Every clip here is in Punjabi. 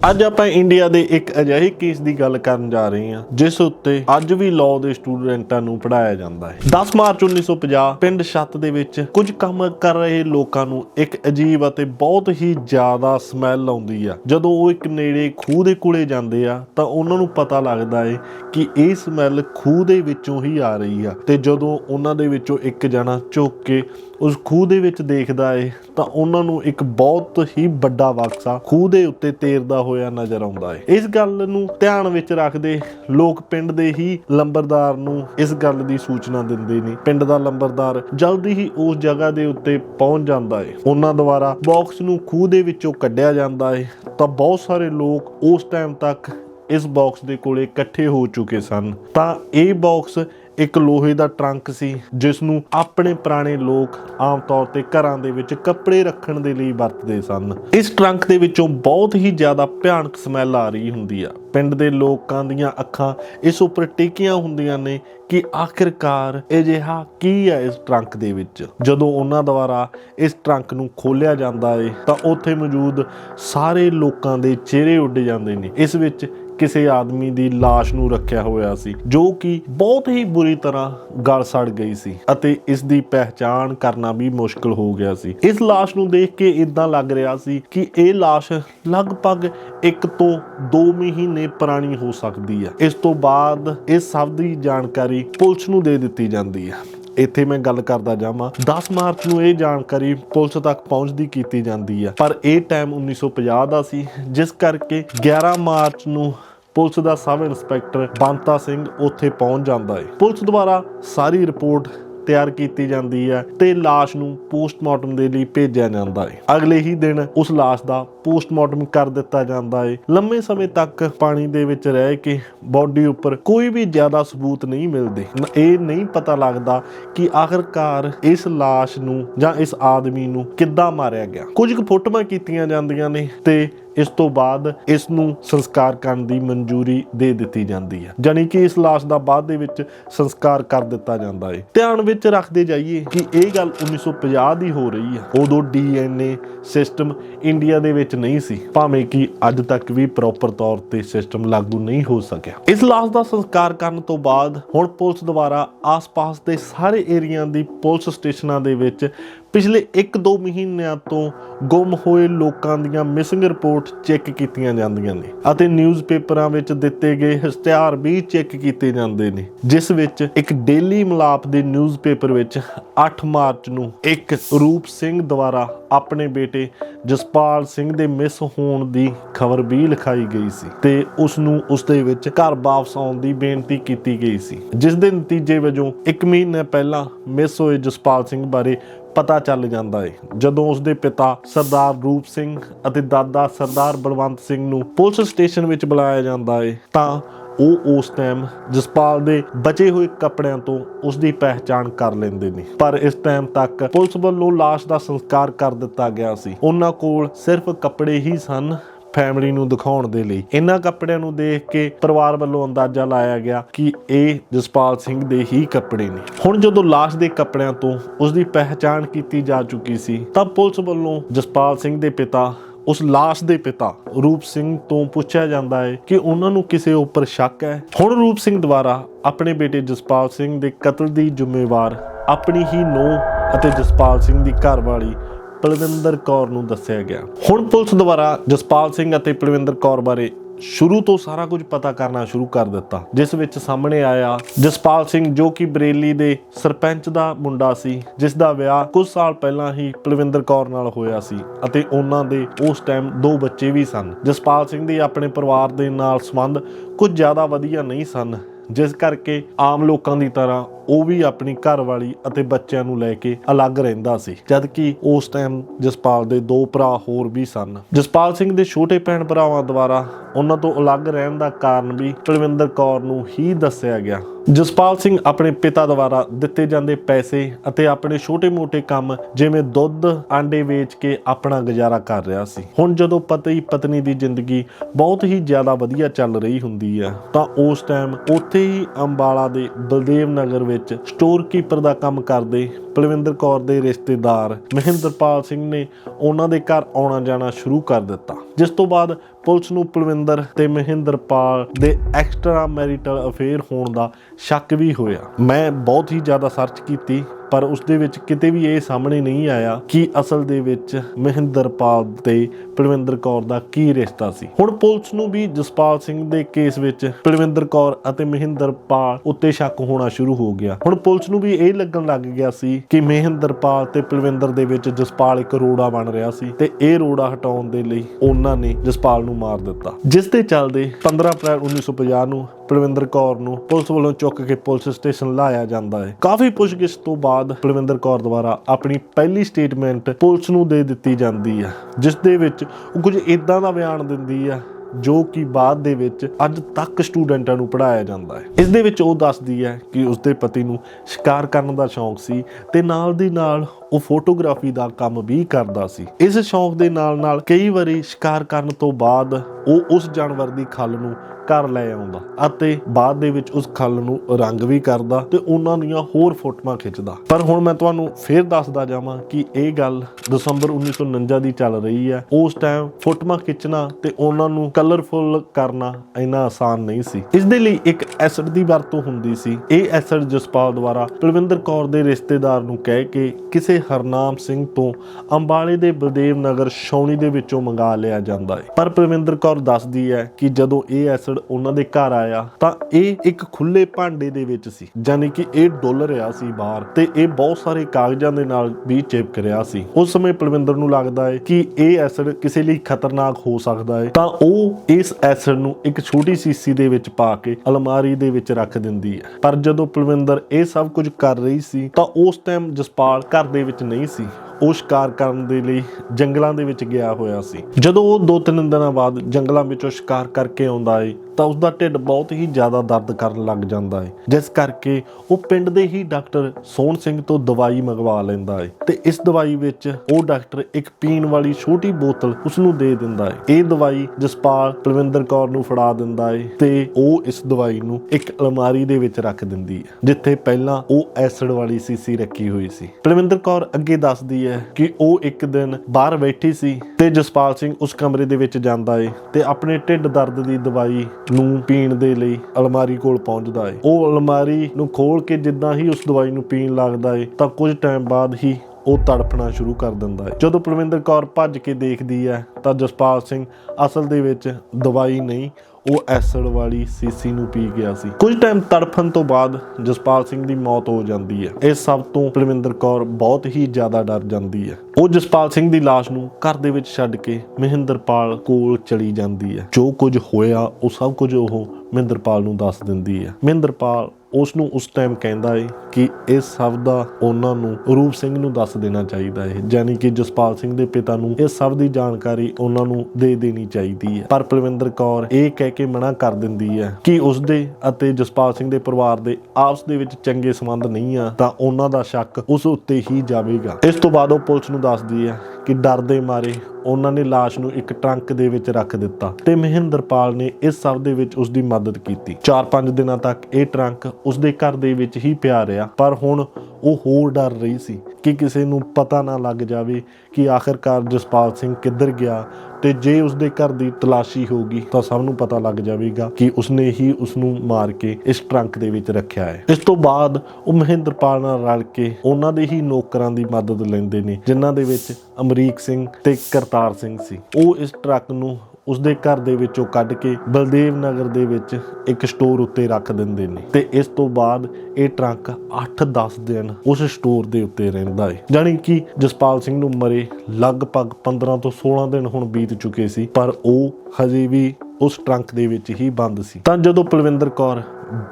ਅੱਜ ਆਪਾਂ ਇੰਡੀਆ ਦੇ ਇੱਕ ਅਜਿਹੇ ਕੇਸ ਦੀ ਗੱਲ ਕਰਨ ਜਾ ਰਹੇ ਹਾਂ, ਜਿਸ ਉੱਤੇ ਅੱਜ ਵੀ ਲਾਅ ਦੇ ਸਟੂਡੈਂਟਾਂ ਨੂੰ ਪੜਾਇਆ ਜਾਂਦਾ ਹੈ। 10 ਮਾਰਚ 1950 ਪਿੰਡ ਛੱਤ ਦੇ ਵਿੱਚ ਕੁਝ ਕੰਮ ਕਰ ਰਹੇ ਲੋਕਾਂ ਨੂੰ ਇੱਕ ਅਜੀਬ ਅਤੇ ਬਹੁਤ ਹੀ ਜ਼ਿਆਦਾ ਸਮੈਲ ਆਉਂਦੀ ਆ। ਜਦੋਂ ਉਹ ਇੱਕ ਨੇੜੇ ਖੂਹ ਦੇ ਕੋਲੇ ਜਾਂਦੇ ਆ, ਤਾਂ ਉਹਨਾਂ ਨੂੰ ਪਤਾ ਲੱਗਦਾ ਹੈ ਕਿ ਇਹ ਸਮੈਲ ਖੂਹ ਦੇ ਵਿੱਚੋਂ ਹੀ ਆ ਰਹੀ ਆ। ਤੇ ਜਦੋਂ ਉਹਨਾਂ ਦੇ ਵਿੱਚੋਂ ਇੱਕ ਜਣਾ ਝੁੱਕ ਕੇ ਉਸ ਖੂਹ ਦੇ ਵਿੱਚ ਦੇਖਦਾ ਏ, ਤਾਂ ਉਹਨਾਂ ਨੂੰ ਇੱਕ ਬਹੁਤ ਹੀ ਵੱਡਾ ਬਕਸਾ ਖੂਹ ਦੇ ਉੱਤੇ ਤੇਰਦਾ ਹੋਇਆ ਨਜ਼ਰ ਆਉਂਦਾ ਏ। ਇਸ ਗੱਲ ਨੂੰ ਧਿਆਨ ਵਿੱਚ ਰੱਖਦੇ ਲੋਕ ਪਿੰਡ ਦੇ ਹੀ ਲੰਬਰਦਾਰ ਨੂੰ ਇਸ ਗੱਲ ਦੀ ਸੂਚਨਾ ਦਿੰਦੇ ਨੇ। ਪਿੰਡ ਦਾ ਲੰਬਰਦਾਰ ਜਲਦੀ ਹੀ ਉਸ ਜਗ੍ਹਾ ਦੇ ਉੱਤੇ ਪਹੁੰਚ ਜਾਂਦਾ ਏ। ਉਹਨਾਂ ਦੁਆਰਾ ਬਾਕਸ ਨੂੰ ਖੂਹ ਦੇ ਵਿੱਚੋਂ ਕੱਢਿਆ ਜਾਂਦਾ ਏ। ਤਾਂ ਬਹੁਤ ਸਾਰੇ ਲੋਕ ਉਸ ਟਾਈਮ ਤੱਕ ਇਸ ਬਾਕਸ ਦੇ ਕੋਲੇ ਇਕੱਠੇ ਹੋ ਚੁੱਕੇ ਸਨ। ਤਾਂ ਇਹ ਬਾਕਸ ਇੱਕ ਲੋਹੇ ਦਾ ਟਰੰਕ ਸੀ ਜਿਸ ਨੂੰ ਆਪਣੇ ਪੁਰਾਣੇ ਲੋਕ ਆਮ ਤੌਰ ਤੇ ਘਰਾਂ ਦੇ ਵਿੱਚ ਕੱਪੜੇ ਰੱਖਣ ਦੇ ਲਈ ਵਰਤਦੇ ਸਨ। ਇਸ ਟਰੰਕ ਦੇ ਵਿੱਚੋਂ ਬਹੁਤ ਹੀ ਜ਼ਿਆਦਾ ਭਿਆਨਕ ਸਮੈਲ ਆ ਰਹੀ ਹੁੰਦੀ ਆ। ਪਿੰਡ ਦੇ ਲੋਕਾਂ ਦੀਆਂ ਅੱਖਾਂ ਇਸ ਉੱਪਰ ਟਿਕੀਆਂ ਹੁੰਦੀਆਂ ਨੇ ਕਿ ਆਖਿਰਕਾਰ ਅਜਿਹਾ ਕੀ ਹੈ ਇਸ ਟਰੰਕ ਦੇ ਵਿੱਚ? ਜਦੋਂ ਉਹਨਾਂ ਦੁਆਰਾ ਇਸ ਟਰੰਕ ਨੂੰ ਖੋਲਿਆ ਜਾਂਦਾ ਹੈ ਤਾਂ ਉੱਥੇ ਮੌਜੂਦ ਸਾਰੇ ਲੋਕਾਂ ਦੇ ਚਿਹਰੇ ਉੱਡ ਜਾਂਦੇ ਨੇ। ਇਸ ਵਿੱਚ ਕਿਸੇ ਆਦਮੀ ਦੀ লাশ ਨੂੰ ਰੱਖਿਆ ਹੋਇਆ ਸੀ ਜੋ ਕਿ ਬਹੁਤ ਹੀ ਬੁਰੀ ਤਰ੍ਹਾਂ ਗਲ ਸੜ ਗਈ ਸੀ ਅਤੇ ਇਸ ਦੀ ਪਹਿਚਾਣ ਕਰਨਾ ਵੀ ਮੁਸ਼ਕਲ ਹੋ ਗਿਆ ਸੀ ਇਸ লাশ ਨੂੰ ਦੇਖ ਕੇ ਇਦਾਂ ਲੱਗ ਰਿਹਾ ਸੀ ਕਿ ਇਹ লাশ ਲਗਭਗ 1 ਤੋਂ 2 ਮਹੀਨੇ ਪੁਰਾਣੀ ਹੋ ਸਕਦੀ ਹੈ ਇਸ ਤੋਂ ਬਾਅਦ ਇਸ ਸਭ ਦੀ ਜਾਣਕਾਰੀ ਪੁਲਿਸ ਨੂੰ ਦੇ ਦਿੱਤੀ ਜਾਂਦੀ ਹੈ ਇੱਥੇ ਮੈਂ ਗੱਲ ਕਰਦਾ ਜਾਵਾਂ। 10 ਮਾਰਚ ਨੂੰ ਇਹ ਜਾਣਕਾਰੀ ਪੁਲਿਸ ਤੱਕ ਪਹੁੰਚਦੀ ਕੀਤੀ ਜਾਂਦੀ ਹੈ ਪਰ ਇਹ ਟਾਈਮ 1950 ਦਾ ਸੀ, ਜਿਸ ਕਰਕੇ 11 ਮਾਰਚ ਨੂੰ ਪੁਲਿਸ ਦਾ ਸਬ ਇੰਸਪੈਕਟਰ ਬੰਤਾ ਸਿੰਘ ਉੱਥੇ ਪਹੁੰਚ ਜਾਂਦਾ ਹੈ ਪੁਲਿਸ ਦੁਆਰਾ ਸਾਰੀ ਰਿਪੋਰਟ ਤਿਆਰ ਕੀਤੀ ਜਾਂਦੀ ਹੈ ਤੇ লাশ ਨੂੰ ਪੋਸਟਮਾਰਟਮ ਦੇ ਲਈ ਭੇਜਿਆ ਜਾਂਦਾ ਹੈ ਅਗਲੇ ਹੀ ਦਿਨ ਉਸ লাশ ਦਾ ਪੋਸਟਮਾਰਟਮ ਕਰ ਦਿੱਤਾ ਜਾਂਦਾ ਹੈ ਲੰਮੇ ਸਮੇਂ ਤੱਕ ਪਾਣੀ ਦੇ ਵਿੱਚ ਰਹਿ ਕੇ ਬਾਡੀ ਉੱਪਰ ਕੋਈ ਵੀ ਜ਼ਿਆਦਾ ਸਬੂਤ ਨਹੀਂ ਮਿਲਦੇ ਨ- ਇਹ ਨਹੀਂ ਪਤਾ ਲੱਗਦਾ ਕਿ ਆਖਰਕਾਰ ਇਸ লাশ ਨੂੰ ਜਾਂ ਇਸ ਆਦਮੀ ਨੂੰ ਕਿੱਦਾਂ ਮਾਰਿਆ ਗਿਆ ਕੁਝ ਕੁ ਫੋਟੋਆਂ ਕੀਤੀਆਂ ਜਾਂਦੀਆਂ ਨੇ ਤੇ ਇਸ ਤੋਂ ਬਾਅਦ ਇਸ ਨੂੰ ਸੰਸਕਾਰ ਕਰਨ ਦੀ ਮਨਜ਼ੂਰੀ ਦੇ ਦਿੱਤੀ ਜਾਂਦੀ ਹੈ ਜਾਣੀ ਕਿ ਇਸ লাশ ਦਾ ਬਾਅਦ ਦੇ ਵਿੱਚ ਸੰਸਕਾਰ ਕਰ ਦਿੱਤਾ ਜਾਂਦਾ ਹੈ ਧਿਆਨ ਵਿੱਚ ਰੱਖਦੇ ਜਾਈਏ ਕਿ ਇਹ ਗੱਲ 1950 ਦੀ ਹੋ ਰਹੀ ਹੈ ਉਦੋਂ ਡੀਐਨਏ ਸਿਸਟਮ ਇੰਡੀਆ ਦੇ ਵਿੱਚ ਨਹੀਂ ਸੀ ਭਾਵੇਂ ਕਿ ਅੱਜ ਤੱਕ ਵੀ ਪ੍ਰੋਪਰ ਤੌਰ ਤੇ ਸਿਸਟਮ ਲਾਗੂ ਨਹੀਂ ਹੋ ਸਕਿਆ ਇਸ লাশ ਦਾ ਸੰਸਕਾਰ ਕਰਨ ਤੋਂ ਬਾਅਦ ਹੁਣ ਪੁਲਿਸ ਦੁਆਰਾ ਆਸ-ਪਾਸ ਦੇ ਸਾਰੇ ਏਰੀਆ ਦੀ ਪੁਲਿਸ ਸਟੇਸ਼ਨਾਂ ਦੇ ਵਿੱਚ ਪਿਛਲੇ 1-2 ਮਹੀਨਿਆਂ ਤੋਂ ਗੁੰਮ ਹੋਏ ਲੋਕਾਂ ਦੀਆਂ ਮਿਸਿੰਗ ਰਿਪੋਰਟ ਚੈੱਕ ਕੀਤੀਆਂ ਜਾਂਦੀਆਂ ਨੇ ਅਤੇ ਨਿਊਜ਼ਪੇਪਰਾਂ ਵਿੱਚ ਦਿੱਤੇ ਗਏ ਇਸ਼ਤਿਹਾਰ ਵੀ ਚੈੱਕ ਕੀਤੇ ਜਾਂਦੇ ਨੇ, ਜਿਸ ਵਿੱਚ ਇੱਕ ਡੇਲੀ ਮਲਾਪ ਦੇ ਨਿਊਜ਼ਪੇਪਰ ਵਿੱਚ 8 ਮਾਰਚ ਨੂੰ ਇੱਕ ਰੂਪ ਸਿੰਘ ਦੁਆਰਾ ਆਪਣੇ ਬੇਟੇ ਜਸਪਾਲ ਸਿੰਘ ਦੇ ਮਿਸ ਹੋਣ ਦੀ ਖਬਰ ਵੀ ਲਿਖਾਈ ਗਈ ਸੀ ਤੇ ਉਸ ਨੂੰ ਉਸ ਦੇ ਵਿੱਚ ਘਰ ਵਾਪਸ ਆਉਣ ਦੀ ਬੇਨਤੀ ਕੀਤੀ ਗਈ ਸੀ। ਜਿਸ ਦੇ ਨਤੀਜੇ ਵਜੋਂ 1 ਮਹੀਨੇ ਪਹਿਲਾਂ ਮਿਸ ਹੋਏ ਜਸਪਾਲ ਸਿੰਘ ਬਾਰੇ ਪਤਾ ਚੱਲ ਜਾਂਦਾ ਹੈ ਜਦੋਂ ਉਸ ਦੇ ਪਿਤਾ ਸਰਦਾਰ ਰੂਪ ਸਿੰਘ ਅਤੇ ਦਾਦਾ ਸਰਦਾਰ ਬਲਵੰਤ ਸਿੰਘ ਨੂੰ ਪੁਲਿਸ ਸਟੇਸ਼ਨ ਵਿੱਚ ਬੁਲਾਇਆ ਜਾਂਦਾ ਏ, ਤਾਂ ਉਹ ਉਸ ਟਾਈਮ ਜਸਪਾਲ ਦੇ ਬਚੇ ਹੋਏ ਕੱਪੜਿਆਂ ਤੋਂ ਉਸ ਦੀ ਪਹਿਚਾਣ ਕਰ ਲੈਂਦੇ ਨੇ ਪਰ ਇਸ ਟਾਈਮ ਤੱਕ ਪੁਲਿਸ ਵੱਲੋਂ লাশ ਦਾ ਸੰਸਕਾਰ ਕਰ ਦਿੱਤਾ ਗਿਆ ਸੀ ਉਹਨਾਂ ਕੋਲ ਸਿਰਫ ਕੱਪੜੇ ਹੀ ਸਨ ਫੈਮਿਲੀ ਨੂੰ ਦਿਖਾਉਣ ਦੇ ਲਈ ਇਹਨਾਂ ਕੱਪੜਿਆਂ ਨੂੰ ਦੇਖ ਕੇ ਪਰਿਵਾਰ ਵੱਲੋਂ ਅੰਦਾਜ਼ਾ ਲਾਇਆ ਗਿਆ ਕਿ ਇਹ ਜਸਪਾਲ ਸਿੰਘ ਦੇ ਹੀ ਕੱਪੜੇ ਨੇ ਹੁਣ ਜਦੋਂ লাশ ਦੇ ਕੱਪੜਿਆਂ ਤੋਂ ਉਸ ਦੀ ਪਹਿਚਾਣ ਕੀਤੀ ਜਾ ਚੁੱਕੀ ਸੀ ਤਾਂ ਪੁਲਿਸ ਵੱਲੋਂ ਜਸਪਾਲ ਸਿੰਘ ਦੇ ਪਿਤਾ ਉਸ লাশ ਦੇ ਪਿਤਾ ਰੂਪ ਸਿੰਘ ਤੋਂ ਪੁੱਛਿਆ ਜਾਂਦਾ ਹੈ ਕਿ ਉਹਨਾਂ ਨੂੰ ਕਿਸੇ ਉੱਪਰ ਸ਼ੱਕ ਹੈ। ਹੁਣ ਰੂਪ ਸਿੰਘ ਦੁਆਰਾ ਆਪਣੇ ਬੇਟੇ ਜਸਪਾਲ ਸਿੰਘ ਦੇ ਕਤਲ ਦੀ ਜ਼ਿੰਮੇਵਾਰ ਆਪਣੀ ਹੀ ਨੂੰਹ ਅਤੇ ਜਸਪਾਲ ਸਿੰਘ ਦੀ ਘਰਵਾਲੀ ਪਲਵਿੰਦਰ ਕੌਰ ਨੂੰ ਦੱਸਿਆ ਗਿਆ। ਹੁਣ ਪੁਲਿਸ ਦੁਆਰਾ ਜਸਪਾਲ ਸਿੰਘ ਅਤੇ ਪਲਵਿੰਦਰ ਕੌਰ ਬਾਰੇ ਸ਼ੁਰੂ ਤੋਂ ਸਾਰਾ ਕੁਝ ਪਤਾ ਕਰਨਾ ਸ਼ੁਰੂ ਕਰ ਦਿੱਤਾ। ਜਿਸ ਵਿੱਚ ਸਾਹਮਣੇ ਆਇਆ ਜਸਪਾਲ ਸਿੰਘ, ਜੋ ਕਿ ਬਰੇਲੀ ਦੇ ਸਰਪੰਚ ਦਾ ਮੁੰਡਾ ਸੀ, ਜਿਸ ਦਾ ਵਿਆਹ ਕੁਝ ਸਾਲ ਪਹਿਲਾਂ ਹੀ ਪਲਵਿੰਦਰ ਕੌਰ ਨਾਲ ਹੋਇਆ ਸੀ ਅਤੇ ਉਹਨਾਂ ਦੇ ਉਸ ਟਾਈਮ ਦੋ ਬੱਚੇ ਵੀ ਸਨ। ਜਸਪਾਲ ਸਿੰਘ ਦੇ ਆਪਣੇ ਪਰਿਵਾਰ ਦੇ ਨਾਲ ਸੰਬੰਧ ਕੁਝ ਜ਼ਿਆਦਾ ਵਧੀਆ ਨਹੀਂ ਸਨ, ਜਿਸ ਕਰਕੇ ਆਮ ਲੋਕਾਂ ਦੀ ਤਰ੍ਹਾਂ ਉਹ ਵੀ ਆਪਣੀ ਘਰਵਾਲੀ ਅਤੇ ਬੱਚਿਆਂ ਨੂੰ ਲੈ ਕੇ ਅਲੱਗ ਰਹਿੰਦਾ ਸੀ। ਜਦ ਕਿ ਉਸ ਟਾਈਮ ਜਸਪਾਲ ਦੇ ਦੋ ਭਰਾ ਹੋਰ ਵੀ ਸਨ। ਜਸਪਾਲ ਸਿੰਘ ਦੇ ਛੋਟੇ ਭੈਣ ਭਰਾਵਾਂ ਦੁਆਰਾ ਉਹਨਾਂ ਤੋਂ ਅਲੱਗ ਰਹਿਣ ਦਾ ਕਾਰਨ ਵੀ ਕੁਲਵਿੰਦਰ ਕੌਰ ਨੂੰ ਹੀ ਦੱਸਿਆ ਗਿਆ। ਜਸਪਾਲ ਸਿੰਘ ਆਪਣੇ ਪਿਤਾ ਦੁਆਰਾ ਦਿੱਤੇ ਜਾਂਦੇ ਪੈਸੇ ਅਤੇ ਆਪਣੇ ਛੋਟੇ-ਮੋਟੇ ਕੰਮ ਜਿਵੇਂ ਦੁੱਧ, ਆਂਡੇ ਵੇਚ ਕੇ ਆਪਣਾ ਗੁਜ਼ਾਰਾ ਕਰ ਰਿਹਾ ਸੀ। ਹੁਣ ਜਦੋਂ ਪਤੀ ਪਤਨੀ ਦੀ ਜ਼ਿੰਦਗੀ ਬਹੁਤ ਹੀ ਜ਼ਿਆਦਾ ਵਧੀਆ ਚੱਲ ਰਹੀ ਹੁੰਦੀ ਹੈ, ਤਾਂ ਉਸ ਟਾਈਮ ਉੱਥੇ ਹੀ ਅੰਬਾਲਾ ਦੇ ਬਲਦੇਵ ਨਗਰ ਵਿੱਚ ਵਿੱਚ ਸਟੋਰ ਕੀਪਰ ਦਾ ਕੰਮ ਕਰਦੇ ਪਲਵਿੰਦਰ ਕੌਰ ਦੇ ਰਿਸ਼ਤੇਦਾਰ ਮਹਿੰਦਰਪਾਲ ਸਿੰਘ ਨੇ ਉਹਨਾਂ ਦੇ ਘਰ ਆਉਣਾ ਜਾਣਾ ਸ਼ੁਰੂ ਕਰ ਦਿੱਤਾ, ਜਿਸ ਤੋਂ ਬਾਅਦ ਪੁਲਿਸ ਨੂੰ ਪਲਵਿੰਦਰ ਤੇ ਮਹਿੰਦਰਪਾਲ ਦੇ ਐਕਸਟਰਾ ਮੈਰਿਟਲ ਅਫੇਅਰ ਹੋਣ ਦਾ ਸ਼ੱਕ ਵੀ ਹੋਇਆ। ਮੈਂ ਬਹੁਤ ਹੀ ਜ਼ਿਆਦਾ ਸਰਚ ਕੀਤੀ, ਪਰ ਉਸ ਦੇ ਵਿੱਚ ਕਿਤੇ ਵੀ ਇਹ ਸਾਹਮਣੇ ਨਹੀਂ ਆਇਆ ਕਿ ਅਸਲ ਦੇ ਵਿੱਚ ਮਹਿੰਦਰਪਾਲ ਤੇ ਪਲਵਿੰਦਰ ਕੌਰ ਦਾ ਕੀ ਰਿਸ਼ਤਾ ਸੀ। ਹੁਣ ਪੁਲਿਸ ਨੂੰ ਵੀ ਜਸਪਾਲ ਸਿੰਘ ਦੇ ਕੇਸ ਵਿੱਚ ਪਲਵਿੰਦਰ ਕੌਰ ਅਤੇ ਮਹਿੰਦਰਪਾਲ ਉੱਤੇ ਸ਼ੱਕ ਹੋਣਾ ਸ਼ੁਰੂ ਹੋ ਗਿਆ। ਹੁਣ ਪੁਲਿਸ ਨੂੰ ਵੀ ਇਹ ਲੱਗਣ ਲੱਗ ਗਿਆ ਸੀ ਕਿ ਮਹਿੰਦਰਪਾਲ ਤੇ ਪਲਵਿੰਦਰ ਦੇ ਵਿੱਚ ਜਸਪਾਲ ਇੱਕ ਰੋੜਾ ਬਣ ਰਿਹਾ ਸੀ ਤੇ ਇਹ ਰੋੜਾ ਹਟਾਉਣ ਦੇ ਲਈ ਉਹਨਾਂ ਨੇ ਜਸਪਾਲ ਨੂੰ ਮਾਰ ਦਿੱਤਾ। ਜਿਸ ਦੇ ਚੱਲਦੇ 15 ਅਪ੍ਰੈਲ 1950 ਨੂੰ ਪਲਵਿੰਦਰ ਕੌਰ ਨੂੰ ਪੁਲਿਸ ਵੱਲੋਂ ਚੁੱਕ ਕੇ ਪੁਲਿਸ ਸਟੇਸ਼ਨ ਲਾਇਆ ਜਾਂਦਾ ਹੈ। ਕਾਫੀ ਪੁੱਛਗਿੱਛ ਤੋਂ ਬਾਅਦ ਪਲਵਿੰਦਰ ਕੌਰ ਦੁਆਰਾ ਆਪਣੀ ਪਹਿਲੀ ਸਟੇਟਮੈਂਟ ਪੁਲਿਸ ਨੂੰ ਦੇ ਦਿੱਤੀ ਜਾਂਦੀ ਹੈ, ਜਿਸ ਦੇ ਵਿੱਚ ਉਹ ਕੁਝ ਇਦਾਂ ਦਾ ਬਿਆਨ ਦਿੰਦੀ ਹੈ ਜੋ ਕਿ ਬਾਅਦ ਦੇ ਵਿੱਚ ਅੱਜ ਤੱਕ ਸਟੂਡੈਂਟਾਂ ਨੂੰ ਪੜਾਇਆ ਜਾਂਦਾ ਹੈ। ਇਸ ਦੇ ਵਿੱਚ ਉਹ ਦੱਸਦੀ ਹੈ ਕਿ ਉਸਦੇ ਪਤੀ ਨੂੰ ਸ਼ਿਕਾਰ ਕਰਨ ਦਾ ਸ਼ੌਂਕ ਸੀ ਤੇ ਨਾਲ ਦੀ ਨਾਲ ਉਹ ਫੋਟੋਗ੍ਰਾਫੀ ਦਾ ਕੰਮ ਵੀ ਕਰਦਾ ਸੀ। ਇਸ ਸ਼ੌਂਕ ਦੇ ਨਾਲ ਨਾਲ ਕਈ ਵਾਰੀ ਸ਼ਿਕਾਰ ਕਰਨ ਤੋਂ ਬਾਅਦ ਉਹ ਉਸ ਜਾਨਵਰ ਦੀ ਖੱਲ ਨੂੰ ਘਰ ਲੈ ਆਉਂਦਾ ਅਤੇ ਬਾਅਦ ਦੇ ਵਿੱਚ ਉਸ ਖੱਲ ਨੂੰ ਰੰਗ ਵੀ ਕਰਦਾ ਤੇ ਉਹਨਾਂ ਦੀਆਂ ਹੋਰ ਫੋਟੋਆਂ ਖਿੱਚਦਾ। ਪਰ ਹੁਣ ਮੈਂ ਤੁਹਾਨੂੰ ਫੇਰ ਦੱਸਦਾ ਜਾਵਾਂ ਕਿ ਇਹ ਗੱਲ ਦਸੰਬਰ 1949 ਦੀ ਚੱਲ ਰਹੀ ਹੈ। ਉਸ ਟਾਈਮ ਫੋਟੋਆਂ ਖਿੱਚਣਾ ਤੇ ਉਹਨਾਂ ਨੂੰ ਕਲਰਫੁੱਲ ਕਰਨਾ ਇੰਨਾ ਆਸਾਨ ਨਹੀਂ ਸੀ। ਇਸ ਦੇ ਲਈ ਇੱਕ ਐਸਿਡ ਦੀ ਵਰਤੋਂ ਹੁੰਦੀ ਸੀ। ਇਹ ਐਸਿਡ ਜਸਪਾਲ ਦੁਆਰਾ ਕੁਲਵਿੰਦਰ ਕੌਰ ਦੇ ਰਿਸ਼ਤੇਦਾਰ ਨੂੰ ਕਹਿ ਕੇ ਕਿਸੇ ਹਰਨਾਮ ਸਿੰਘ ਤੋਂ ਅੰਬਾਲੇ ਦੇ ਬਲਦੇਵ ਨਗਰ ਛਾਉਣੀ ਦੇ ਵਿੱਚੋਂ ਮੰਗਾ ਲਿਆ ਜਾਂਦਾ ਹੈ। ਪਰ ਕੁਲਵਿੰਦਰ ਕੌਰ ਦੱਸਦੀ ਹੈ ਕਿ ਜਦੋਂ ਇਹ ਐਸਿਡ ਉਹਨਾਂ ਦੇ ਘਰ ਆਇਆ ਤਾਂ ਇਹ ਇੱਕ ਖੁੱਲੇ ਭਾਂਡੇ ਦੇ ਵਿੱਚ ਸੀ ਯਾਨੀ ਕਿ ਇਹ ਡੁੱਲ ਰਿਹਾ ਸੀ ਬਾਹਰ ਤੇ ਇਹ ਬਹੁਤ ਸਾਰੇ ਕਾਗਜ਼ਾਂ ਦੇ ਨਾਲ ਵੀ ਚਿਪਕ ਰਿਹਾ ਸੀ। ਉਸ ਸਮੇਂ ਪਲਵਿੰਦਰ ਨੂੰ ਲੱਗਦਾ ਹੈ ਕਿ ਇਹ ਐਸਿਡ ਕਿਸੇ ਲਈ ਖਤਰਨਾਕ ਹੋ ਸਕਦਾ ਹੈ। ਤਾਂ ਉਹ ਇਸ ਐਸਿਡ ਨੂੰ ਇੱਕ ਛੋਟੀ ਸੀਸੀ ਦੇ ਵਿੱਚ ਪਾ ਕੇ ਅਲਮਾਰੀ ਦੇ ਵਿੱਚ ਰੱਖ ਦਿੰਦੀ ਹੈ। ਪਰ ਜਦੋਂ ਪਲਵਿੰਦਰ ਇਹ ਸਭ ਕੁਝ ਕਰ ਰਹੀ ਸੀ, ਤਾਂ ਉਸ ਟਾਈਮ ਜਸਪਾਲ ਘਰ ਦੇ ਵਿੱਚ ਨਹੀਂ ਸੀ। ਉਹ ਸ਼ਿਕਾਰ ਕਰਨ ਦੇ ਲਈ ਜੰਗਲਾਂ ਦੇ ਵਿੱਚ ਗਿਆ ਹੋਇਆ ਸੀ। ਜਦੋਂ ਉਹ ਦੋ ਤਿੰਨ ਦਿਨਾਂ ਬਾਅਦ ਜੰਗਲਾਂ ਵਿੱਚੋਂ ਸ਼ਿਕਾਰ ਕਰਕੇ ਆਉਂਦਾ ਏ ਤਾਂ ਉਸ ਦਾ ਢਿੱਡ ਬਹੁਤ ਹੀ ਜ਼ਿਆਦਾ ਦਰਦ ਕਰਨ ਲੱਗ ਜਾਂਦਾ ਹੈ। ਜਿਸ ਕਰਕੇ ਉਹ ਪਿੰਡ ਦੇ ਹੀ ਡਾਕਟਰ ਸੋਹਣ ਸਿੰਘ ਤੋਂ ਦਵਾਈ ਮੰਗਵਾ ਲੈਂਦਾ ਹੈ ਤੇ ਇਸ ਦਵਾਈ ਵਿੱਚ ਉਹ ਡਾਕਟਰ ਇੱਕ ਪੀਣ ਵਾਲੀ ਛੋਟੀ ਬੋਤਲ ਉਸ ਨੂੰ ਦੇ ਦਿੰਦਾ ਹੈ। ਇਹ ਦਵਾਈ ਜਸਪਾਲ ਕੁਲਵਿੰਦਰ ਕੌਰ ਨੂੰ ਫੜਾ ਦਿੰਦਾ ਹੈ ਤੇ ਉਹ ਇਸ ਦਵਾਈ ਨੂੰ ਇੱਕ ਅਲਮਾਰੀ ਦੇ ਵਿੱਚ ਰੱਖ ਦਿੰਦੀ ਹੈ, ਜਿੱਥੇ ਪਹਿਲਾਂ ਉਹ ਐਸਿਡ ਵਾਲੀ ਸੀਸੀ ਰੱਖੀ ਹੋਈ ਸੀ। ਕੁਲਵਿੰਦਰ ਕੌਰ ਅੱਗੇ ਦੱਸਦੀ ਹੈ ਕਿ ਉਹ ਇੱਕ ਦਿਨ ਬਾਹਰ ਬੈਠੀ ਸੀ ਤੇ ਜਸਪਾਲ ਸਿੰਘ ਉਸ ਕਮਰੇ ਦੇ ਵਿੱਚ ਜਾਂਦਾ ਏ ਤੇ ਆਪਣੇ ਢਿੱਡ ਦਰਦ ਦੀ ਦਵਾਈ ਨੂੰ ਪੀਣ ਦੇ ਲਈ ਅਲਮਾਰੀ ਕੋਲ ਪਹੁੰਚਦਾ ਹੈ ਉਹ ਅਲਮਾਰੀ ਨੂੰ ਖੋਲ ਕੇ ਜਿੱਦਾਂ ਹੀ ਉਸ ਦਵਾਈ ਨੂੰ ਪੀਣ ਲੱਗਦਾ ਏ, ਤਾਂ ਕੁਝ ਟਾਈਮ ਬਾਅਦ ਹੀ ਉਹ ਤੜਫਣਾ ਸ਼ੁਰੂ ਕਰ ਦਿੰਦਾ ਹੈ ਜਦੋਂ ਪਲਵਿੰਦਰ ਕੌਰ ਭੱਜ ਕੇ ਦੇਖਦੀ ਹੈ, ਤਾਂ ਜਸਪਾਲ ਸਿੰਘ ਅਸਲ ਦੇ ਵਿੱਚ ਦਵਾਈ ਨਹੀਂ ਉਹ ਐਸਿਡ ਵਾਲੀ ਸੀਸੀ ਨੂੰ ਪੀ ਗਿਆ ਸੀ। ਕੁਝ ਟਾਈਮ ਤੜਫਣ ਤੋਂ ਬਾਅਦ ਜਸਪਾਲ ਸਿੰਘ ਦੀ ਮੌਤ ਹੋ ਜਾਂਦੀ ਹੈ। ਇਹ ਸਭ ਤੋਂ ਪਰਮਿੰਦਰ ਕੌਰ ਬਹੁਤ ਹੀ ਜ਼ਿਆਦਾ ਡਰ ਜਾਂਦੀ ਹੈ। ਉਹ ਜਸਪਾਲ ਸਿੰਘ ਦੀ ਲਾਸ਼ ਨੂੰ ਘਰ ਦੇ ਵਿੱਚ ਛੱਡ ਕੇ ਮਹਿੰਦਰਪਾਲ ਕੋਲ ਚਲੀ ਜਾਂਦੀ ਹੈ। ਜੋ ਕੁਝ ਹੋਇਆ, ਉਹ ਸਭ ਕੁਝ ਉਹ ਮਹਿੰਦਰਪਾਲ ਨੂੰ ਦੱਸ ਦਿੰਦੀ ਹੈ। ਮਹਿੰਦਰਪਾਲ ਉਸ ਨੂੰ ਉਸ ਟਾਈਮ ਕਹਿੰਦਾ ਹੈ ਕਿ ਇਸ ਸਭ ਦਾ ਉਹਨਾਂ ਨੂੰ ਰੂਪ ਸਿੰਘ ਨੂੰ ਦੱਸ ਦੇਣਾ ਚਾਹੀਦਾ ਹੈ ਯਾਨੀ ਕਿ ਜਸਪਾਲ ਸਿੰਘ ਦੇ ਪਿਤਾ ਨੂੰ ਇਹ ਸਭ ਦੀ ਜਾਣਕਾਰੀ ਉਹਨਾਂ ਨੂੰ ਦੇ ਦੇਣੀ ਚਾਹੀਦੀ ਹੈ ਪਰ ਪਲਵਿੰਦਰ ਕੌਰ ਇਹ ਕਹਿ ਕੇ ਮਨਾ ਕਰ ਦਿੰਦੀ ਹੈ ਕਿ ਉਸ ਦੇ ਅਤੇ ਜਸਪਾਲ ਸਿੰਘ ਦੇ ਪਰਿਵਾਰ ਦੇ ਆਪਸ ਦੇ ਵਿੱਚ ਚੰਗੇ ਸੰਬੰਧ ਨਹੀਂ ਆ, ਤਾਂ ਉਹਨਾਂ ਦਾ ਸ਼ੱਕ ਉਸ ਉੱਤੇ ਹੀ ਜਾਵੇਗਾ। ਇਸ ਤੋਂ ਬਾਅਦ ਉਹ ਪੁਲਿਸ ਨੂੰ ਦੱਸਦੀ ਹੈ ਕਿ ਡਰ ਦੇ ਮਾਰੇ ਉਹਨਾਂ ਨੇ ਲਾਸ਼ ਨੂੰ ਇੱਕ ਟਰੰਕ ਦੇ ਵਿੱਚ ਰੱਖ ਦਿੱਤਾ ਤੇ ਮਹਿੰਦਰਪਾਲ ਨੇ ਇਸ ਸਭ ਦੇ ਵਿੱਚ ਉਸ ਦੀ ਮਦਦ ਕੀਤੀ। 4-5 ਦਿਨਾਂ ਤੱਕ ਇਹ ਟਰੰਕ ਉਸਦੇ ਘਰ ਦੇ ਵਿੱਚ ਹੀ ਪਿਆ ਰਿਹਾ, ਪਰ ਹੁਣ ਉਹ ਹੋਰ ਡਰ ਰਹੀ ਸੀ ਕਿ ਕਿਸੇ ਨੂੰ ਪਤਾ ਨਾ ਲੱਗ ਜਾਵੇ ਕਿ ਆਖਰਕਾਰ ਜਸਪਾਲ ਸਿੰਘ ਕਿੱਧਰ ਗਿਆ ਤੇ ਜੇ ਉਸਦੇ ਘਰ ਦੀ ਤਲਾਸ਼ੀ ਹੋਗੀ ਤਾਂ ਸਭ ਨੂੰ ਪਤਾ ਲੱਗ ਜਾਵੇਗਾ ਕਿ ਉਸਨੇ ਹੀ ਉਸ ਨੂੰ ਮਾਰ ਕੇ ਇਸ ਟਰੰਕ ਦੇ ਵਿੱਚ ਰੱਖਿਆ ਹੈ। ਇਸ ਤੋਂ ਬਾਅਦ ਉਹ ਮਹਿੰਦਰਪਾਲ ਨਾਲ ਰਲ ਕੇ ਉਹਨਾਂ ਦੇ ਹੀ ਨੌਕਰਾਂ ਦੀ ਮਦਦ ਲੈਂਦੇ ਨੇ, ਜਿਨ੍ਹਾਂ ਦੇ ਵਿੱਚ ਅਮਰੀਕ ਸਿੰਘ ਤੇ ਕਰਤਾਰ ਸਿੰਘ ਸੀ। ਉਹ ਇਸ ਟਰੱਕ ਨੂੰ ਉਸਦੇ ਘਰ ਦੇ ਵਿੱਚੋਂ ਕੱਢ ਕੇ ਬਲਦੇਵ ਨਗਰ ਦੇ ਵਿੱਚ ਇੱਕ ਸਟੋਰ ਉੱਤੇ ਰੱਖ ਦਿੰਦੇ ਨੇ ਤੇ ਇਸ ਤੋਂ ਬਾਅਦ ਇਹ ਟਰੰਕ 8-10 ਦਿਨ ਉਸ ਸਟੋਰ ਦੇ ਉੱਤੇ ਰਹਿੰਦਾ ਹੈ ਜਾਣੀ ਕਿ ਜਸਪਾਲ ਸਿੰਘ ਨੂੰ ਮਰੇ ਲਗਭਗ 15 ਤੋਂ 16 ਦਿਨ ਹੁਣ ਬੀਤ ਚੁੱਕੇ ਸੀ, ਪਰ ਉਹ ਹਜੇ ਵੀ ਉਸ ਟਰੰਕ ਦੇ ਵਿੱਚ ਹੀ ਬੰਦ ਸੀ। ਤਾਂ ਜਦੋਂ ਪਲਵਿੰਦਰ ਕੌਰ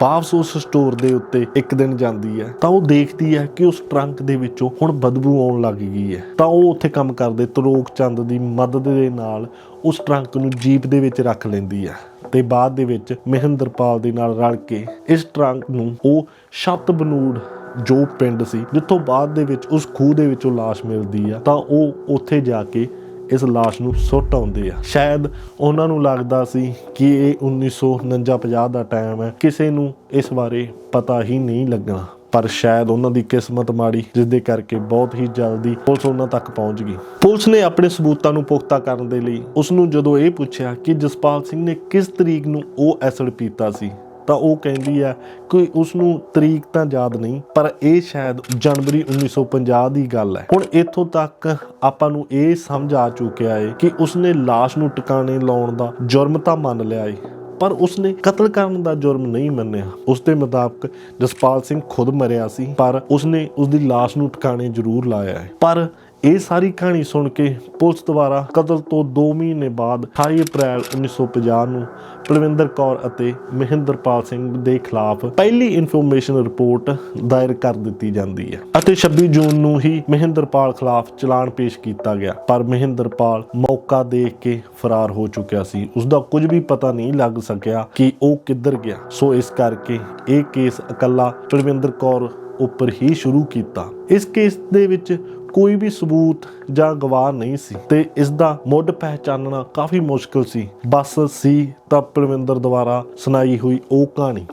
ਵਾਪਸ ਉਸ ਸਟੋਰ ਦੇ ਉੱਤੇ ਇੱਕ ਦਿਨ ਜਾਂਦੀ ਹੈ, ਤਾਂ ਉਹ ਦੇਖਦੀ ਹੈ ਕਿ ਉਸ ਟਰੰਕ ਦੇ ਵਿੱਚੋਂ ਹੁਣ ਬਦਬੂ ਆਉਣ ਲੱਗ ਗਈ ਹੈ। ਤਾਂ ਉਹ ਉੱਥੇ ਕੰਮ ਕਰਦੇ ਤਰੋਕ ਚੰਦ ਦੀ ਮਦਦ ਦੇ ਨਾਲ ਉਸ ਟਰੰਕ ਨੂੰ ਜੀਪ ਦੇ ਵਿੱਚ ਰੱਖ ਲੈਂਦੀ ਹੈ ਤੇ ਬਾਅਦ ਦੇ ਵਿੱਚ ਮਹਿੰਦਰਪਾਲ ਦੇ ਨਾਲ ਰਲ ਕੇ ਇਸ ਟਰੰਕ ਨੂੰ ਉਹ ਛੱਤ ਬਨੂੜ ਜੋ ਪਿੰਡ ਸੀ, ਜਿੱਥੋਂ ਬਾਅਦ ਦੇ ਵਿੱਚ ਉਸ ਖੂਹ ਦੇ ਵਿੱਚੋਂ ਲਾਸ਼ ਮਿਲਦੀ ਆ, ਤਾਂ ਉਹ ਉੱਥੇ ਜਾ ਕੇ ਇਸ ਲਾਸ਼ ਨੂੰ ਸੁੱਟ ਆਉਂਦੇ ਆ। ਸ਼ਾਇਦ ਉਹਨਾਂ ਨੂੰ ਲੱਗਦਾ ਸੀ ਕਿ ਇਹ 1949-50 ਦਾ ਟਾਈਮ ਹੈ। ਕਿਸੇ ਨੂੰ ਇਸ ਬਾਰੇ ਪਤਾ ਹੀ ਨਹੀਂ ਲੱਗਣਾ। ਪਰ ਸ਼ਾਇਦ ਉਹਨਾਂ ਦੀ ਕਿਸਮਤ ਮਾੜੀ ਜਿਸ ਦੇ ਕਰਕੇ ਬਹੁਤ ਹੀ ਜਲਦੀ ਪੁਲਿਸ ਉਹਨਾਂ ਤੱਕ ਪਹੁੰਚ ਗਈ। ਪੁਲਿਸ ਨੇ ਆਪਣੇ ਸਬੂਤਾਂ ਨੂੰ ਪੁਖਤਾ ਕਰਨ ਦੇ ਲਈ ਉਸ ਨੂੰ ਜਦੋਂ ਇਹ ਪੁੱਛਿਆ ਕਿ ਜਸਪਾਲ ਸਿੰਘ ਨੇ ਕਿਸ ਤਰੀਕ ਨੂੰ ਉਹ ਐਸਿਡ ਪੀਤਾ ਸੀ ਤਾਂ ਉਹ ਕਹਿੰਦੀ ਹੈ ਕਿ ਉਸ ਨੂੰ ਤਰੀਕ ਤਾਂ ਯਾਦ ਨਹੀਂ ਪਰ ਇਹ ਸ਼ਾਇਦ ਜਨਵਰੀ 1950 ਦੀ ਗੱਲ ਹੈ ਹੁਣ ਇੱਥੋਂ ਤੱਕ ਆਪਾਂ ਨੂੰ ਇਹ ਸਮਝ ਆ ਚੁੱਕਿਆ ਹੈ ਕਿ ਉਸਨੇ লাশ ਨੂੰ ਟਿਕਾਣੇ ਲਾਉਣ ਦਾ ਜੁਰਮ ਤਾਂ ਮੰਨ ਲਿਆ ਹੈ ਪਰ ਉਸਨੇ ਕਤਲ ਕਰਨ ਦਾ ਜੁਰਮ ਨਹੀਂ ਮੰਨਿਆ ਉਸ ਦੇ ਮੁਤਾਬਕ ਜਸਪਾਲ ਸਿੰਘ ਖੁਦ ਮਰਿਆ ਸੀ ਪਰ ਉਸਨੇ ਉਸ ਦੀ লাশ ਨੂੰ ਟਿਕਾਣੇ ਜ਼ਰੂਰ ਲਾਇਆ ਹੈ ਪਰ ਇਹ ਸਾਰੀ ਕਹਾਣੀ ਸੁਣ ਕੇ ਪੁਲਿਸ ਦੁਆਰਾ ਕਤਲ ਤੋਂ 2 ਮਹੀਨੇ ਬਾਅਦ 28 ਅਪ੍ਰੈਲ 1950 ਨੂੰ ਪਲਵਿੰਦਰ ਕੌਰ ਅਤੇ ਮਹਿੰਦਰਪਾਲ ਸਿੰਘ ਦੇ ਖਿਲਾਫ ਪਹਿਲੀ ਇਨਫੋਰਮੇਸ਼ਨ ਰਿਪੋਰਟ ਦਾਇਰ ਕਰ ਦਿੱਤੀ ਜਾਂਦੀ ਹੈ ਅਤੇ 26 ਜੂਨ ਨੂੰ ਹੀ ਮਹਿੰਦਰਪਾਲ ਖਿਲਾਫ ਚਲਾਨ ਪੇਸ਼ ਕੀਤਾ ਗਿਆ। ਪਰ ਮਹਿੰਦਰਪਾਲ ਮੌਕਾ ਦੇਖ ਕੇ ਫਰਾਰ ਹੋ ਚੁੱਕਿਆ ਸੀ। ਉਸ ਦਾ ਕੁਝ ਵੀ ਪਤਾ ਨਹੀਂ ਲੱਗ ਸਕਿਆ ਕਿ ਉਹ ਕਿੱਧਰ ਗਿਆ। ਸੋ ਇਸ ਕਰਕੇ ਇਹ ਕੇਸ ਇਕੱਲਾ ਪਰਵਿੰਦਰ ਕੌਰ ਉੱਪਰ ਹੀ ਸ਼ੁਰੂ ਕੀਤਾ। ਇਸ ਕੇਸ ਦੇ ਵਿੱਚ ਕੋਈ ਵੀ ਸਬੂਤ ਜਾਂ ਗਵਾਹ ਨਹੀਂ ਸੀ ਤੇ ਇਸ ਦਾ ਮੁੱਢ ਪਹਿਚਾਨਣਾ ਕਾਫੀ ਮੁਸ਼ਕਲ ਸੀ। ਬਸ ਸੀ ਤਾਂ ਪਲਵਿੰਦਰ ਦੁਆਰਾ ਸੁਣਾਈ ਹੋਈ ਉਹ ਕਹਾਣੀ,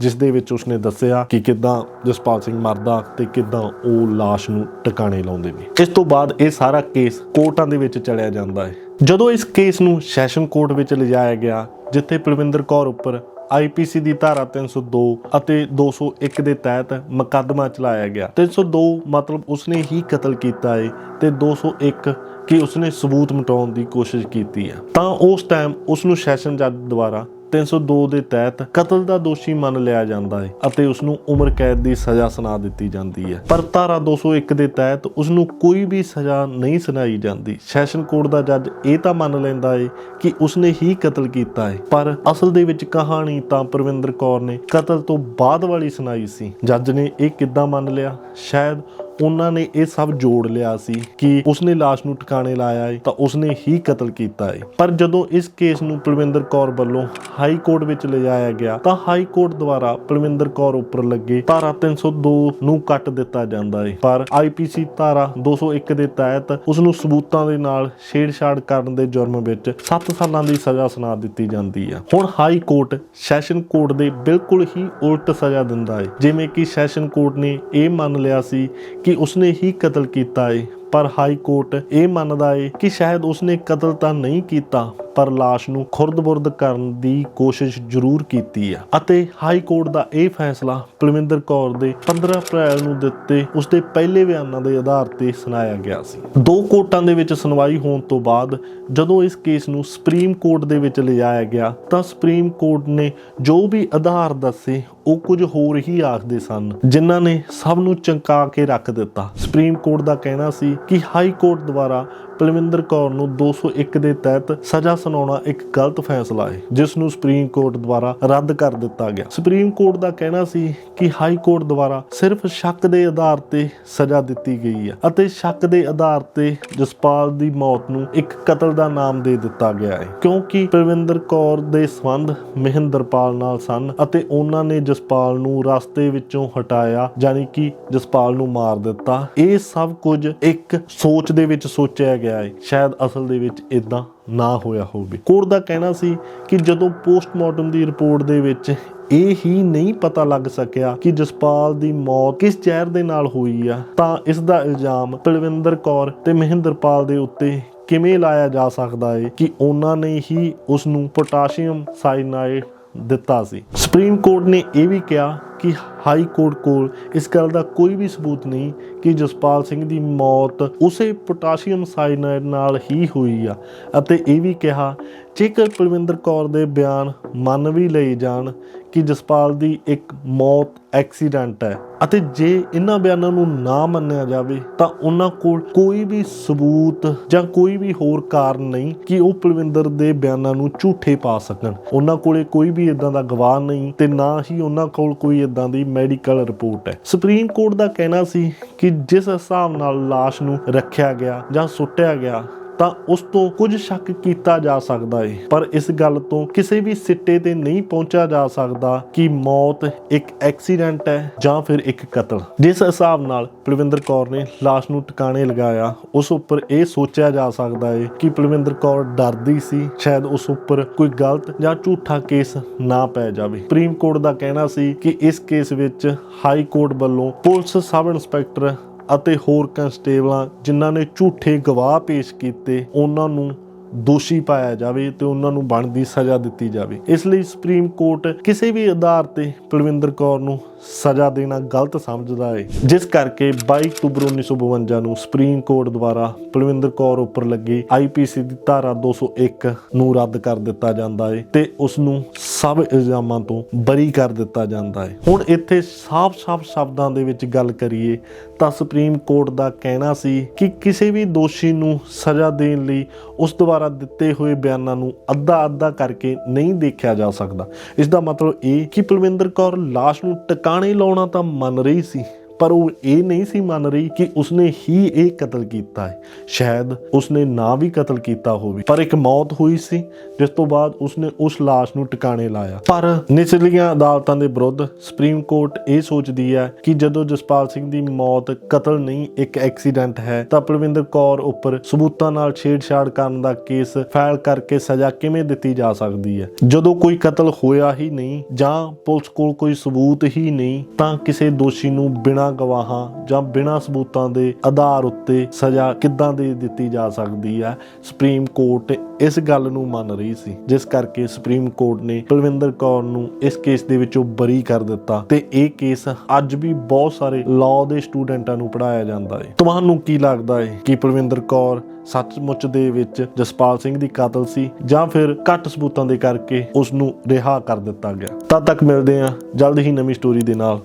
ਜਿਸ ਦੇ ਵਿੱਚ ਉਸਨੇ ਦੱਸਿਆ ਕਿ ਕਿਦਾਂ ਜਸਪਾਲ ਸਿੰਘ ਮਰਦਾ ਤੇ ਕਿਦਾਂ ਉਹ লাশ ਨੂੰ ਟਿਕਾਣੇ ਲਾਉਂਦੇ ਨੇ। ਇਸ ਤੋਂ ਬਾਅਦ ਇਹ ਸਾਰਾ ਕੇਸ ਕੋਰਟਾਂ ਦੇ ਵਿੱਚ ਚਲਿਆ ਜਾਂਦਾ ਹੈ। ਜਦੋਂ ਇਸ ਕੇਸ ਨੂੰ ਸੈਸ਼ਨ ਕੋਰਟ ਵਿੱਚ ਲਿਜਾਇਆ ਗਿਆ, ਜਿੱਥੇ ਪਲਵਿੰਦਰ ਕੌਰ ਉੱਪਰ ਆਈਪੀਸੀ ਦੀ ਧਾਰਾ 302 ਅਤੇ 201 ਦੇ ਤਹਿਤ ਮੁਕੱਦਮਾ ਚਲਾਇਆ ਗਿਆ। 302 ਮਤਲਬ ਉਸਨੇ ਹੀ ਕਤਲ ਕੀਤਾ ਹੈ ਤੇ 201 ਕਿ ਉਸਨੇ ਸਬੂਤ ਮਿਟਾਉਣ ਦੀ ਕੋਸ਼ਿਸ਼ ਕੀਤੀ ਹੈ ਤਾਂ ਉਸ ਟਾਈਮ ਉਸ ਨੂੰ ਸੈਸ਼ਨ ਜੱਜ ਦੁਆਰਾ 302 ਦੇ ਤਹਿਤ ਕਤਲ ਦਾ ਦੋਸ਼ੀ ਮੰਨ ਲਿਆ ਜਾਂਦਾ ਹੈ ਅਤੇ ਉਸ ਨੂੰ ਉਮਰ ਕੈਦ ਦੀ ਸਜ਼ਾ ਸੁਣਾ ਦਿੱਤੀ ਜਾਂਦੀ ਹੈ। ਪਰ ਧਾਰਾ 201 ਦੇ ਤਹਿਤ ਉਸ ਨੂੰ ਕੋਈ ਵੀ ਸਜ਼ਾ ਨਹੀਂ ਸੁਣਾਈ ਜਾਂਦੀ। ਸੈਸ਼ਨ ਕੋਰਟ ਦਾ ਜੱਜ ਇਹ ਤਾਂ ਮੰਨ ਲੈਂਦਾ ਹੈ ਕਿ ਉਸਨੇ ਹੀ ਕਤਲ ਕੀਤਾ ਹੈ। ਪਰ ਅਸਲ ਦੇ ਵਿੱਚ ਕਹਾਣੀ ਤਾਂ ਪ੍ਰਵਿੰਦਰ ਕੌਰ ਨੇ ਕਤਲ ਤੋਂ ਬਾਅਦ ਵਾਲੀ ਸੁਣਾਈ ਸੀ। ਜੱਜ ਨੇ ਇਹ ਕਿੱਦਾਂ ਮੰਨ ਲਿਆ? ਸ਼ਾਇਦ ਉਹਨਾਂ ਨੇ ਇਹ ਸਭ ਜੋੜ ਲਿਆ ਸੀ ਕਿ ਉਸਨੇ লাশ ਨੂੰ ਟਿਕਾਣੇ ਲਾਇਆ ਹੈ ਤਾਂ ਉਸਨੇ ਹੀ ਕਤਲ ਕੀਤਾ ਹੈ ਪਰ ਜਦੋਂ ਇਸ ਕੇਸ ਨੂੰ ਪਲਵਿੰਦਰ ਕੌਰ ਵੱਲੋਂ ਹਾਈ ਕੋਰਟ ਵਿੱਚ ਲਿਜਾਇਆ ਗਿਆ, ਤਾਂ ਹਾਈ ਕੋਰਟ ਦੁਆਰਾ ਪਲਵਿੰਦਰ ਕੌਰ ਉੱਪਰ ਲੱਗੇ ਧਾਰਾ 302 ਨੂੰ ਕੱਟ ਦਿੱਤਾ ਜਾਂਦਾ ਹੈ ਪਰ ਆਈਪੀਸੀ ਧਾਰਾ 201 ਦੇ ਤਹਿਤ ਉਸ ਨੂੰ ਸਬੂਤਾਂ ਦੇ ਨਾਲ ਛੇੜਛਾੜ ਕਰਨ ਦੇ ਜੁਰਮ ਵਿੱਚ 7 ਸਾਲਾਂ ਦੀ ਸਜ਼ਾ ਸੁਣਾ ਦਿੱਤੀ ਜਾਂਦੀ ਹੈ ਹੁਣ ਹਾਈ ਕੋਰਟ ਸੈਸ਼ਨ ਕੋਰਟ ਦੇ ਬਿਲਕੁਲ ਹੀ ਉਲਟ ਸਜ਼ਾ ਦਿੰਦਾ ਹੈ ਜਿਵੇਂ ਕਿ ਸੈਸ਼ਨ ਕੋਰਟ ਨੇ ਇਹ ਮੰਨ ਲਿਆ ਸੀ ਕਿ ਉਸਨੇ ਹੀ ਕਤਲ ਕੀਤਾ ਹੈ ਪਰ ਹਾਈ ਕੋਰਟ ਇਹ ਮੰਨਦਾ ਏ ਕਿ ਸ਼ਾਇਦ ਉਸਨੇ ਕਤਲ ਤਾਂ ਨਹੀਂ ਕੀਤਾ, ਪਰ লাশ ਨੂੰ ਖੁਰਦ-ਬੁਰਦ ਕਰਨ ਦੀ ਕੋਸ਼ਿਸ਼ ਜ਼ਰੂਰ ਕੀਤੀ ਹੈ ਅਤੇ ਹਾਈ ਕੋਰਟ ਦਾ ਇਹ ਫੈਸਲਾ ਪਲਵਿੰਦਰ ਕੌਰ ਦੇ 15 ਅਪ੍ਰੈਲ ਨੂੰ ਦਿੱਤੇ ਉਸਦੇ ਪਹਿਲੇ ਬਿਆਨਾਂ ਦੇ ਆਧਾਰ ਤੇ ਸੁਣਾਇਆ ਗਿਆ ਸੀ। ਦੋ ਕੋਰਟਾਂ ਦੇ ਵਿੱਚ ਸੁਣਵਾਈ ਹੋਣ ਤੋਂ ਬਾਅਦ ਜਦੋਂ ਇਸ ਕੇਸ ਨੂੰ ਸੁਪਰੀਮ ਕੋਰਟ ਦੇ ਵਿੱਚ ਲਿਜਾਇਆ ਗਿਆ, ਤਾਂ ਸੁਪਰੀਮ ਕੋਰਟ ਨੇ ਜੋ ਵੀ ਆਧਾਰ ਦੱਸੇ, ਉਹ ਕੁਝ ਹੋਰ ਹੀ ਆਖਦੇ ਸਨ, ਜਿਨ੍ਹਾਂ ਨੇ ਸਭ ਨੂੰ ਚੰਕਾ ਕੇ ਰੱਖ ਦਿੱਤਾ। ਸੁਪਰੀਮ ਕੋਰਟ ਦਾ ਕਹਿਣਾ ਸੀ ਕਿ ਹਾਈ ਕੋਰਟ ਦੁਆਰਾ ਪਲਵਿੰਦਰ ਕੌਰ ਨੂੰ 201 ਦੇ ਤਹਿਤ ਸਜ਼ਾ ਸੁਣਾਉਣਾ ਇੱਕ ਗਲਤ ਫੈਸਲਾ ਹੈ, ਜਿਸ ਨੂੰ ਸੁਪਰੀਮ ਕੋਰਟ ਦੁਆਰਾ ਰੱਦ ਕਰ ਦਿੱਤਾ ਗਿਆ। ਸੁਪਰੀਮ ਕੋਰਟ ਦਾ ਕਹਿਣਾ ਸੀ ਕਿ ਹਾਈ ਕੋਰਟ ਦੁਆਰਾ ਸਿਰਫ ਸ਼ੱਕ ਦੇ ਆਧਾਰ ਤੇ ਸਜ਼ਾ ਦਿੱਤੀ ਗਈ ਹੈ ਅਤੇ ਸ਼ੱਕ ਦੇ ਆਧਾਰ ਤੇ ਜਸਪਾਲ ਦੀ ਮੌਤ ਨੂੰ ਇੱਕ ਕਤਲ ਦਾ ਨਾਮ ਦੇ ਦਿੱਤਾ ਗਿਆ ਹੈ, ਕਿਉਂਕਿ ਪਲਵਿੰਦਰ ਕੌਰ ਦੇ ਸੰਬੰਧ ਮਹਿੰਦਰਪਾਲ ਨਾਲ ਸਨ ਅਤੇ ਉਹਨਾਂ ਨੇ ਜਸਪਾਲ ਨੂੰ ਰਸਤੇ ਵਿੱਚੋਂ ਹਟਾਇਆ ਯਾਨੀ ਕਿ ਜਸਪਾਲ ਨੂੰ ਮਾਰ ਦਿੱਤਾ। ਇਹ ਸਭ ਕੁਝ ਇੱਕ ਸੋਚ ਦੇ ਵਿੱਚ ਸੋਚਿਆ ਗਿਆ ਹੈ, ਸ਼ਾਇਦ ਅਸਲ ਦੇ ਵਿੱਚ ਇਦਾਂ ਨਾ ਹੋਇਆ ਹੋਵੇ। ਕੋਰਟ ਦਾ ਕਹਿਣਾ ਸੀ ਕਿ ਜਦੋਂ ਪੋਸਟਮਾਰਟਮ ਦੀ ਰਿਪੋਰਟ ਦੇ ਵਿੱਚ ਇਹ ਹੀ ਨਹੀਂ ਪਤਾ ਲੱਗ ਸਕਿਆ ਕਿ ਜਸਪਾਲ ਦੀ ਮੌਤ ਕਿਸ ਜ਼ਹਿਰ ਦੇ ਨਾਲ ਹੋਈ ਆ, ਤਾਂ ਇਸ ਦਾ ਇਲਜ਼ਾਮ ਪਲਵਿੰਦਰ ਕੌਰ ਤੇ ਮਹਿੰਦਰਪਾਲ ਦੇ ਉੱਤੇ ਕਿਵੇਂ ਲਾਇਆ ਜਾ ਸਕਦਾ ਹੈ ਕਿ ਉਹਨਾਂ ਨੇ ਹੀ ਉਸ ਨੂੰ ਪੋਟਾਸ਼ੀਅਮ ਸਾਇਨਾਈਡ ਦਿੱਤਾ ਸੀ। ਸੁਪਰੀਮ ਕੋਰਟ ਨੇ ਇਹ ਵੀ ਕਿਹਾ ਕਿ ਹਾਈ ਕੋਰਟ ਕੋਲ ਇਸ ਗੱਲ ਦਾ ਕੋਈ ਵੀ ਸਬੂਤ ਨਹੀਂ ਕਿ ਜਸਪਾਲ ਸਿੰਘ ਦੀ ਮੌਤ ਉਸੇ ਪੋਟਾਸ਼ੀਅਮ ਸਾਇਨਾਈਡ ਨਾਲ ਹੀ ਹੋਈ ਆ। ਅਤੇ ਇਹ ਵੀ ਕਿਹਾ, ਜੇਕਰ ਪਲਵਿੰਦਰ ਕੌਰ ਦੇ ਬਿਆਨ ਮੰਨ ਵੀ ਲਏ ਜਾਣ ਕਿ ਜਸਪਾਲ ਦੀ ਇੱਕ ਮੌਤ ਐਕਸੀਡੈਂਟ ਹੈ ਅਤੇ ਜੇ ਇਹਨਾਂ ਬਿਆਨਾਂ ਨੂੰ ਨਾ ਮੰਨਿਆ ਜਾਵੇ, ਤਾਂ ਉਹਨਾਂ ਕੋਲ ਕੋਈ ਵੀ ਸਬੂਤ ਜਾਂ ਕੋਈ ਵੀ ਹੋਰ ਕਾਰਨ ਨਹੀਂ ਕਿ ਉਹ ਪਲਵਿੰਦਰ ਦੇ ਬਿਆਨਾਂ ਨੂੰ ਝੂਠੇ ਪਾ ਸਕਣ। ਉਹਨਾਂ ਕੋਲੇ ਕੋਈ ਵੀ ਇਦਾਂ ਦਾ ਗਵਾਹ ਨਹੀਂ ਤੇ ਨਾ ਹੀ ਉਹਨਾਂ ਕੋਲ ਕੋਈ ਇਦਾਂ ਦੀ ਮੈਡੀਕਲ ਰਿਪੋਰਟ ਹੈ। ਸੁਪਰੀਮ ਕੋਰਟ ਦਾ ਕਹਿਣਾ ਸੀ ਕਿ ਜਿਸ ਹਿਸਾਬ ਨਾਲ লাশ ਨੂੰ ਰੱਖਿਆ ਗਿਆ ਜਾਂ ਸੁੱਟਿਆ ਗਿਆ ਤਾਂ ਉਸ ਤੋਂ ਕੁਝ ਸ਼ੱਕ ਕੀਤਾ ਜਾ ਸਕਦਾ ਹੈ ਪਰ ਇਸ ਗੱਲ ਤੋਂ ਕਿਸੇ ਵੀ ਸਿੱਟੇ ਤੇ ਨਹੀਂ ਪਹੁੰਚਿਆ ਜਾ ਸਕਦਾ ਕਿ ਮੌਤ ਇੱਕ ਐਕਸੀਡੈਂਟ ਹੈ ਜਾਂ ਫਿਰ ਇੱਕ ਕਤਲ। ਜਿਸ ਹਿਸਾਬ ਨਾਲ ਪਲਵਿੰਦਰ ਕੌਰ ਨੇ ਲਾਸ਼ ਨੂੰ ਟਿਕਾਣੇ ਲਗਾਇਆ, ਉਸ ਉੱਪਰ ਇਹ ਸੋਚਿਆ ਜਾ ਸਕਦਾ ਹੈ ਕਿ ਪਲਵਿੰਦਰ ਕੌਰ ਡਰਦੀ ਸੀ, ਸ਼ਾਇਦ ਉਸ ਉੱਪਰ ਕੋਈ ਗਲਤ ਜਾਂ ਝੂਠਾ ਕੇਸ ਨਾ ਪੈ ਜਾਵੇ। ਸੁਪਰੀਮ ਕੋਰਟ ਦਾ ਕਹਿਣਾ ਸੀ ਕਿ ਇਸ ਕੇਸ ਵਿੱਚ ਹਾਈ ਕੋਰਟ ਵੱਲੋਂ ਪੁਲਿਸ ਸਬ ਇੰਸਪੈਕਟਰ ਅਤੇ ਹੋਰ ਕਨਸਟੇਬਲਾਂ ਜਿਨ੍ਹਾਂ ਨੇ ਝੂਠੇ ਗਵਾਹ ਪੇਸ਼ ਕੀਤੇ, ਉਹਨਾਂ ਨੂੰ ਦੋਸ਼ੀ ਪਾਇਆ ਜਾਵੇ ਤੇ ਉਹਨਾਂ ਨੂੰ ਬਣਦੀ ਸਜ਼ਾ ਦਿੱਤੀ ਜਾਵੇ। ਇਸ ਲਈ ਸੁਪਰੀਮ ਕੋਰਟ ਕਿਸੇ ਵੀ ਆਧਾਰ ਤੇ ਪਲਵਿੰਦਰ ਕੌਰ ਨੂੰ ਸਜ਼ਾ ਦੇਣਾ ਗਲਤ ਸਮਝਦਾ ਹੈ ਜਿਸ ਕਰਕੇ 22 ਅਕਤੂਬਰ 1952 ਨੂੰ ਸੁਪਰੀਮ ਕੋਰਟ ਦੁਆਰਾ ਪਲਵਿੰਦਰ ਕੌਰ ਉੱਪਰ ਲੱਗੀ ਆਈਪੀਸੀ ਦੀ ਧਾਰਾ 201 ਨੂੰ ਰੱਦ ਕਰ ਦਿੱਤਾ ਜਾਂਦਾ ਹੈ ਤੇ ਉਸ ਨੂੰ ਸਭ ਇਲਜ਼ਾਮਾਂ ਤੋਂ ਬਰੀ ਕਰ ਦਿੱਤਾ ਜਾਂਦਾ ਹੈ ਹੁਣ ਇੱਥੇ ਸਾਫ਼-ਸਾਫ਼ ਸ਼ਬਦਾਂ ਦੇ ਵਿੱਚ ਗੱਲ ਕਰੀਏ ਤਾਂ ਸੁਪਰੀਮ ਕੋਰਟ ਦਾ ਕਹਿਣਾ ਸੀ ਕਿ ਕਿਸੇ ਵੀ ਦੋਸ਼ੀ ਨੂੰ ਸਜ਼ਾ ਦੇਣ ਲਈ ਉਸ ਦੁਆਰਾ ਦਿੱਤੇ ਹੋਏ ਬਿਆਨਾਂ ਨੂੰ ਅੱਧਾ-ਅੱਧਾ ਕਰਕੇ ਨਹੀਂ ਦੇਖਿਆ ਜਾ ਸਕਦਾ। ਇਸ ਦਾ ਮਤਲਬ ਇਹ ਕਿ ਪਲਵਿੰਦਰ ਕੌਰ ਲਾਸ਼ ਨੂੰ ਟਿਕਾਣੇ ਲਾਉਣਾ ਤਾਂ ਮੰਨ ਰਹੀ ਸੀ। ਪਰ ਉਹ ਇਹ ਨਹੀਂ ਸੀ ਮੰਨ ਰਹੀ ਕਿ ਉਸਨੇ ਹੀ ਇਹ ਕਤਲ ਕੀਤਾ ਹੈ। ਸ਼ਾਇਦ ਉਸਨੇ ਨਾ ਵੀ ਕਤਲ ਕੀਤਾ ਹੋਵੇ। ਪਰ ਇੱਕ ਮੌਤ ਹੋਈ ਸੀ, ਜਿਸ ਤੋਂ ਬਾਅਦ ਉਸਨੇ ਉਸ ਲਾਸ਼ ਨੂੰ ਟਿਕਾਣੇ ਲਾਇਆ। ਪਰ ਨਿਚਲੀਆਂ ਅਦਾਲਤਾਂ ਦੇ ਵਿਰੁੱਧ ਸੁਪਰੀਮ ਕੋਰਟ ਇਹ ਸੋਚਦੀ ਹੈ ਕਿ ਜਦੋਂ ਜਸਪਾਲ ਸਿੰਘ ਦੀ ਮੌਤ ਕਤਲ ਨਹੀਂ, ਇੱਕ ਐਕਸੀਡੈਂਟ ਹੈ, ਤਾਂ ਪਲਵਿੰਦਰ ਕੌਰ ਉੱਪਰ ਸਬੂਤਾਂ ਨਾਲ ਛੇੜਛਾੜ ਕਰਨ ਦਾ ਕੇਸ ਫਾਈਲ ਕਰਕੇ ਸਜ਼ਾ ਕਿਵੇਂ ਦਿੱਤੀ ਜਾ ਸਕਦੀ ਹੈ? ਜਦੋਂ ਕੋਈ ਕਤਲ ਹੋਇਆ ਹੀ ਨਹੀਂ ਜਾਂ ਪੁਲਿਸ ਕੋਲ ਕੋਈ ਸਬੂਤ ਹੀ ਨਹੀਂ, ਤਾਂ ਕਿਸੇ ਦੋਸ਼ੀ ਨੂੰ ਬਿਨਾਂ ਗਵਾਹਾਂ ਜਾਂ ਬਿਨਾਂ ਸਬੂਤਾਂ ਦੇ ਆਧਾਰ ਉੱਤੇ ਸਜ਼ਾ ਕਿੱਦਾਂ ਦੇ ਦਿੱਤੀ ਜਾ ਸਕਦੀ ਹੈ? ਸੁਪਰੀਮ ਕੋਰਟ ਇਸ ਗੱਲ ਨੂੰ ਮੰਨ ਰਹੀ ਸੀ, ਜਿਸ ਕਰਕੇ ਸੁਪਰੀਮ ਕੋਰਟ ਨੇ ਪਲਵਿੰਦਰ ਕੌਰ ਨੂੰ ਇਸ ਕੇਸ ਦੇ ਵਿੱਚੋਂ ਬਰੀ ਕਰ ਦਿੱਤਾ ਤੇ ਇਹ ਕੇਸ ਅੱਜ ਵੀ ਬਹੁਤ ਸਾਰੇ ਲਾਅ ਦੇ ਸਟੂਡੈਂਟਾਂ ਨੂੰ ਪੜਾਇਆ ਜਾਂਦਾ ਹੈ। ਤੁਹਾਨੂੰ ਕੀ ਲੱਗਦਾ ਹੈ ਕਿ ਪਲਵਿੰਦਰ ਕੌਰ ਸੱਚਮੁੱਚ ਦੇ ਵਿੱਚ ਜਸਪਾਲ ਸਿੰਘ ਦੀ ਕਾਤਲ ਸੀ ਜਾਂ ਫਿਰ ਘੱਟ ਸਬੂਤਾਂ ਦੇ ਕਰਕੇ ਉਸ ਨੂੰ ਰਿਹਾ ਕਰ ਦਿੱਤਾ ਗਿਆ? ਤਦ ਤੱਕ ਮਿਲਦੇ ਹਾਂ। ਜਲਦ ਹੀ ਨਵੀਂ ਸਟੋਰੀ ਦੇ ਨਾਲ।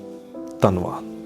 ਧੰਨਵਾਦ।